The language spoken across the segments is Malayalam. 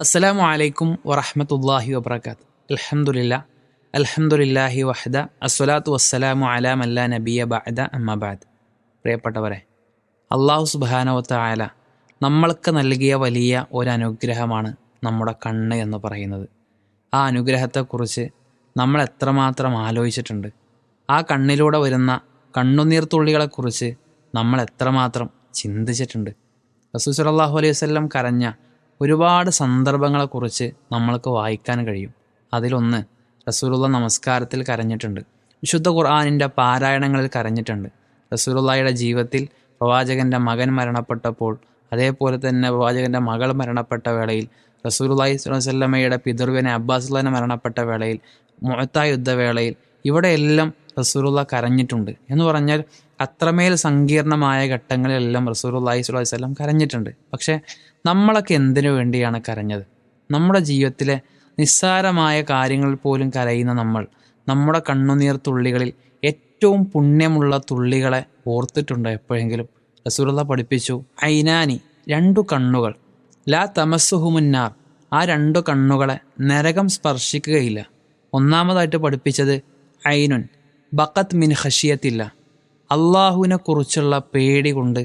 അസ്സലാമു അലൈക്കും വറഹമത്തല്ലാഹി വബർക്കാത്ത് അലഹമുല്ല അലഹമുല്ലാഹി വഹദ അസ്വലാത്തു വസ്സലാമു അലാം അല്ലാ നബിയ ബഅദ അമ്മബാദ് പ്രിയപ്പെട്ടവരെ അള്ളാഹു സുബാനവത്ത ആല നമ്മൾക്ക് നൽകിയ വലിയ ഒരു അനുഗ്രഹമാണ് നമ്മുടെ കണ്ണ് എന്ന് പറയുന്നത്. ആ അനുഗ്രഹത്തെക്കുറിച്ച് നമ്മൾ എത്രമാത്രം ആലോചിച്ചിട്ടുണ്ട്. ആ കണ്ണിലൂടെ വരുന്ന കണ്ണുനീർത്തുള്ളികളെക്കുറിച്ച് നമ്മൾ എത്രമാത്രം ചിന്തിച്ചിട്ടുണ്ട്. റസൂസ് അലൈഹി വസല്ലം കരഞ്ഞ ഒരുപാട് സന്ദർഭങ്ങളെക്കുറിച്ച് നമ്മൾക്ക് വായിക്കാൻ കഴിയും. അതിലൊന്ന് റസൂലുള്ള നമസ്കാരത്തിൽ കരഞ്ഞിട്ടുണ്ട്. വിശുദ്ധ ഖുർആാനിന്റെ പാരായണങ്ങളിൽ കരഞ്ഞിട്ടുണ്ട്. റസൂലുള്ളയുടെ ജീവിതത്തിൽ പ്രവാചകന്റെ മകൻ മരണപ്പെട്ടപ്പോൾ അതേപോലെ തന്നെ പ്രവാചകന്റെ മകൾ മരണപ്പെട്ട വേളയിൽ റസൂലുള്ളാഹി വസല്ലമയുടെ പിതൃവിനെ അബ്ബാസുല്ലാനെ മരണപ്പെട്ട വേളയിൽ മുഅത്ത യുദ്ധവേളയിൽ ഇവിടെയെല്ലാം റസൂലുള്ള കരഞ്ഞിട്ടുണ്ട്. എന്ന് പറഞ്ഞാൽ അത്രമേൽ സങ്കീർണമായ ഘട്ടങ്ങളിലെല്ലാം സ്വല്ലല്ലാഹു അലൈഹി വസല്ലം കരഞ്ഞിട്ടുണ്ട്. പക്ഷേ നമ്മളൊക്കെ എന്തിനു വേണ്ടിയാണ് കരഞ്ഞത്? നമ്മുടെ ജീവിതത്തിലെ നിസ്സാരമായ കാര്യങ്ങൾ പോലും കരയുന്ന നമ്മൾ നമ്മുടെ കണ്ണുനീർ തുള്ളികളിൽ ഏറ്റവും പുണ്യമുള്ള തുള്ളികളെ ഓർത്തിട്ടുണ്ടോ എപ്പോഴെങ്കിലും? റസൂലുള്ള പഠിപ്പിച്ചു ഐനാനി രണ്ടു കണ്ണുകൾ. ലാ തമസ്സുഹുമുന്നാർ. ആ രണ്ടു കണ്ണുകളെ നരകം സ്പർശിക്കുകയില്ല. ഒന്നാമതായിട്ട് പഠിപ്പിച്ചത് ഐനുൻ. ബക്കത്ത് മിൻ ഹഷിയത്തില്ല അള്ളാഹുവിനെ കുറിച്ചുള്ള പേടി കൊണ്ട്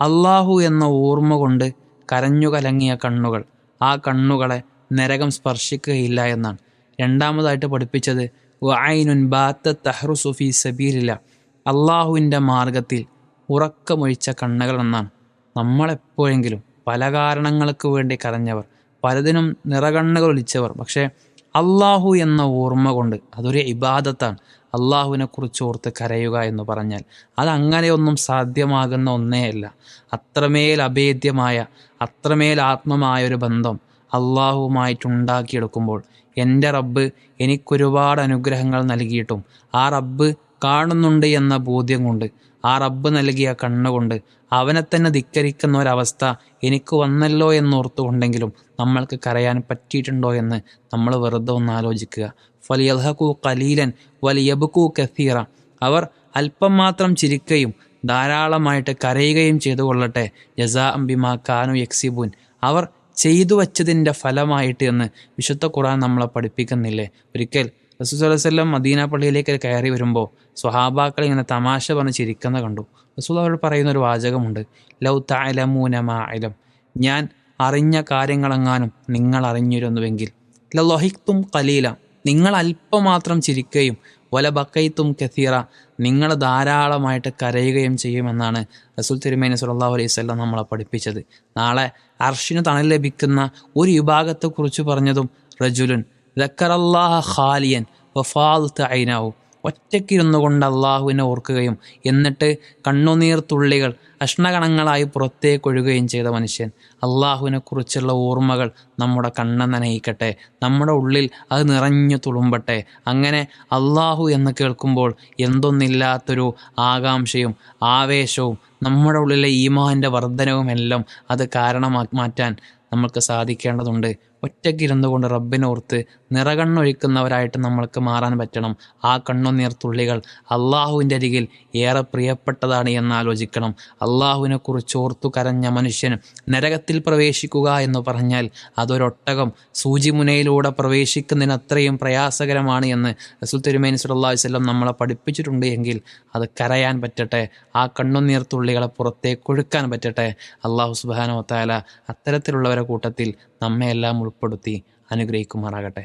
അള്ളാഹു എന്ന ഓർമ്മ കൊണ്ട് കരഞ്ഞു കലങ്ങിയ കണ്ണുകൾ. ആ കണ്ണുകളെ നരകം സ്പർശിക്കുകയില്ല എന്നാണ്. രണ്ടാമതായിട്ട് പഠിപ്പിച്ചത് വൈനുൻ ബാത്ത തഹ്റു സുഫി സബീലില്ല. അള്ളാഹുവിന്റെ മാർഗത്തിൽ ഉറക്കമൊഴിച്ച കണ്ണുകൾ എന്നാണ്. നമ്മളെപ്പോഴെങ്കിലും പല കാരണങ്ങൾക്ക് വേണ്ടി കരഞ്ഞവർ പലതിനും നിറകണ്ണുകൾ ഒലിച്ചവർ. പക്ഷേ അള്ളാഹു എന്ന ഓർമ്മ കൊണ്ട് അതൊരു ഇബാദത്താണ്. അള്ളാഹുവിനെ കുറിച്ച് ഓർത്ത് കരയുക എന്ന് പറഞ്ഞാൽ അതങ്ങനെയൊന്നും സാധ്യമാകുന്ന ഒന്നേ അല്ല. അത്രമേൽ അഭേദ്യമായ അത്രമേൽ ആത്മമായ ഒരു ബന്ധം അള്ളാഹുവുമായിട്ടുണ്ടാക്കിയെടുക്കുമ്പോൾ എന്റെ റബ്ബ് എനിക്കൊരുപാട് അനുഗ്രഹങ്ങൾ നൽകിയിട്ടും ആ റബ്ബ് കാണുന്നുണ്ട് എന്ന ബോധ്യം കൊണ്ട് ആ റബ്ബ് നൽകിയ കണ്ണുകൊണ്ട് അവനെ തന്നെ ധിക്കരിക്കുന്ന ഒരവസ്ഥ എനിക്ക് വന്നല്ലോ എന്നോർത്തുകൊണ്ടെങ്കിലും നമ്മൾക്ക് കരയാൻ പറ്റിയിട്ടുണ്ടോ എന്ന് നമ്മൾ വെറുതെ ഒന്ന് ആലോചിക്കുക. ഫലിയൽഹക്കു കലീലൻ വലിയബുക്കു കസീറ. അവർ അല്പം മാത്രം ചിരിക്കുകയും ധാരാളമായിട്ട് കരയുകയും ചെയ്തു കൊള്ളട്ടെ. ജസാ അംബിമ കാനു യക്സിബുൻ. അവർ ചെയ്തു വച്ചതിന്റെ ഫലമായിട്ട് എന്ന് വിശുദ്ധ ഖുറാൻ നമ്മളെ പഠിപ്പിക്കുന്നില്ലേ? ഒരിക്കൽ റസൂൽ മദീന പള്ളിയിലേക്ക് കയറി വരുമ്പോൾ സ്വഹാബാക്കൾ ഇങ്ങനെ തമാശ പറഞ്ഞ് ചിരിക്കുന്ന കണ്ടു. റസൂൽ അവർ പറയുന്ന ഒരു വാചകമുണ്ട്. ലൗ താലമൂനമാലം ഞാൻ അറിഞ്ഞ കാര്യങ്ങളെങ്ങാനും നിങ്ങൾ അറിഞ്ഞിരുന്നുവെങ്കിൽ. ലൊഹിക്തും കലീല നിങ്ങൾ അല്പം മാത്രം ചിരിക്കുകയും വല ബക്കൈത്തും കസീറ. നിങ്ങൾ ധാരാളമായിട്ട് കരയുകയും ചെയ്യുമെന്നാണ് റസൂൽ തിരുമേനി സുല്ലാഹു അലൈഹി സ്വല്ലം നമ്മളെ പഠിപ്പിച്ചത്. നാളെ അർഷിന് തണൽ ലഭിക്കുന്ന ഒരു വിഭാഗത്തെക്കുറിച്ച് പറഞ്ഞതും റജുലുൻ. ദക്കറല്ലാഹ ഖാലിയൻ വഫാൽത്ത് ഐനാവും ഒറ്റയ്ക്കിരുന്നു കൊണ്ട് അള്ളാഹുവിനെ ഓർക്കുകയും എന്നിട്ട് കണ്ണുനീർ തുള്ളികൾ അഷ്ണകണങ്ങളായി പുറത്തേക്കൊഴുകുകയും ചെയ്ത മനുഷ്യൻ. അള്ളാഹുവിനെ കുറിച്ചുള്ള ഓർമ്മകൾ നമ്മുടെ കണ്ണ് നനയിക്കട്ടെ. നമ്മുടെ ഉള്ളിൽ അത് നിറഞ്ഞു തുളുമ്പട്ടെ. അങ്ങനെ അള്ളാഹു എന്ന് കേൾക്കുമ്പോൾ എന്തൊന്നില്ലാത്തൊരു ആകാംക്ഷയും ആവേശവും നമ്മുടെ ഉള്ളിലെ ഈമാന്റെ വർധനവും എല്ലാം അത് കാരണമാ മാറ്റാൻ നമ്മൾക്ക് സാധിക്കേണ്ടതുണ്ട്. ഒറ്റയ്ക്കിരുന്നു കൊണ്ട് റബ്ബിനോർത്ത് നിറകണ്ണൊഴിക്കുന്നവരായിട്ട് നമ്മൾക്ക് മാറാൻ പറ്റണം. ആ കണ്ണുനീർ തുള്ളികൾ അള്ളാഹുവിന്റെ അരികിൽ ഏറെ പ്രിയപ്പെട്ടതാണ് എന്ന് ആലോചിക്കണം. അള്ളാഹുവിനെ കുറിച്ച് ഓർത്തു കരഞ്ഞ മനുഷ്യൻ നരകത്തിൽ പ്രവേശിക്കുക എന്ന് പറഞ്ഞാൽ അതൊരൊട്ടകം സൂചിമുനയിലൂടെ പ്രവേശിക്കുന്നതിന് അത്രയും പ്രയാസകരമാണ് എന്ന് റസുൽ തിരുമേനി സുല്ലാഹു വല്ലം നമ്മളെ പഠിപ്പിച്ചിട്ടുണ്ട് എങ്കിൽ അത് കരയാൻ പറ്റട്ടെ ആ കണ്ണുനീർ തുള്ളികളെ പുറത്തേക്ക് ഒഴുക്കാൻ പറ്റട്ടെ. അള്ളാഹു സുബാനോ താല അത്തരത്തിലുള്ളവരെ കൂട്ടത്തിൽ നമ്മയെല്ലാം ഉൾപ്പെടുത്തി അനുഗ്രഹിക്കുമാറാകട്ടെ.